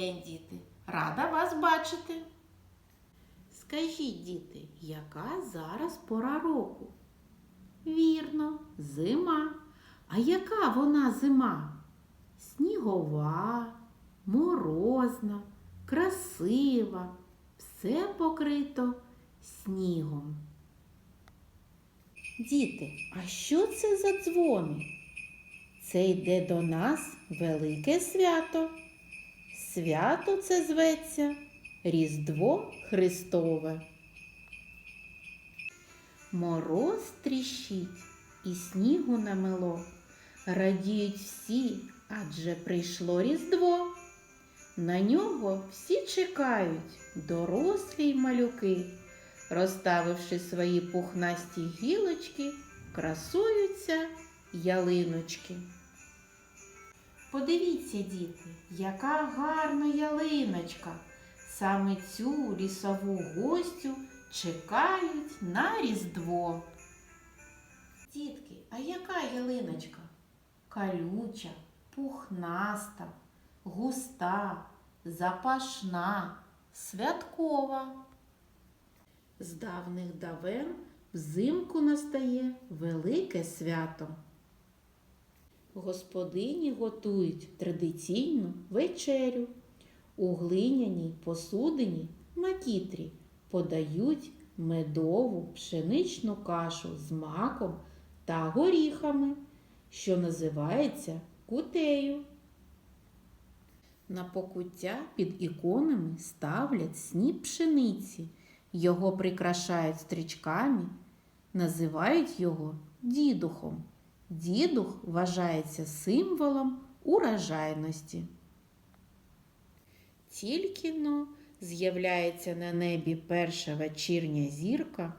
день, діти! Рада вас бачити. Скажіть, діти, яка зараз пора року? Вірно, зима. А яка вона зима? Снігова, морозна, красива, все покрито снігом. Діти, а що це за дзвони? Це йде до нас велике свято. Свято це зветься Різдво Христове. Мороз тріщить і снігу намело. Радіють всі, адже прийшло Різдво. На нього всі чекають, дорослі й малюки, розставивши свої пухнасті гілочки, красуються ялиночки. Подивіться, діти, яка гарна ялиночка. Саме цю лісову гостю чекають на Різдво. Дітки, а яка ялиночка? Калюча, пухнаста, густа, запашна, святкова. З давних давен взимку настає велике свято. Господині готують традиційну вечерю. У глиняній посудині макітрі подають медову пшеничну кашу з маком та горіхами, що називається кутею. На покуття під іконами ставлять сніп пшениці, його прикрашають стрічками, називають його дідухом. Дідух вважається символом урожайності. Тільки но з'являється на небі перша вечірня зірка.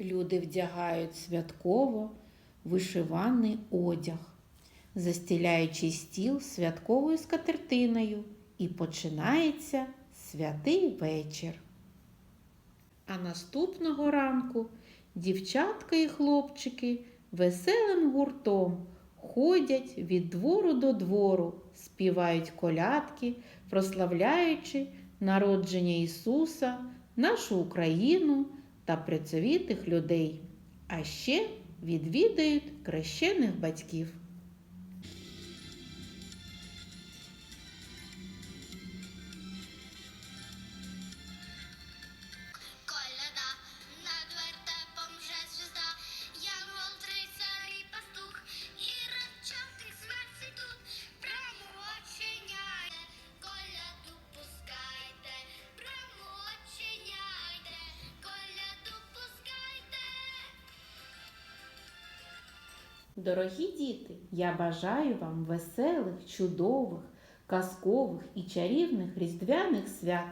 Люди вдягають святково вишиваний одяг, застіляючи стіл святковою скатертиною, і починається святий вечір. А наступного ранку дівчатка і хлопчики веселим гуртом ходять від двору до двору, співають колядки, прославляючи народження Ісуса, нашу Україну та працьовитих людей, а ще відвідають крещених батьків. Дорогі діти, я бажаю вам веселих, чудових, казкових і чарівних різдвяних свят.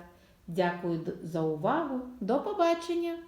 Дякую за увагу. До побачення!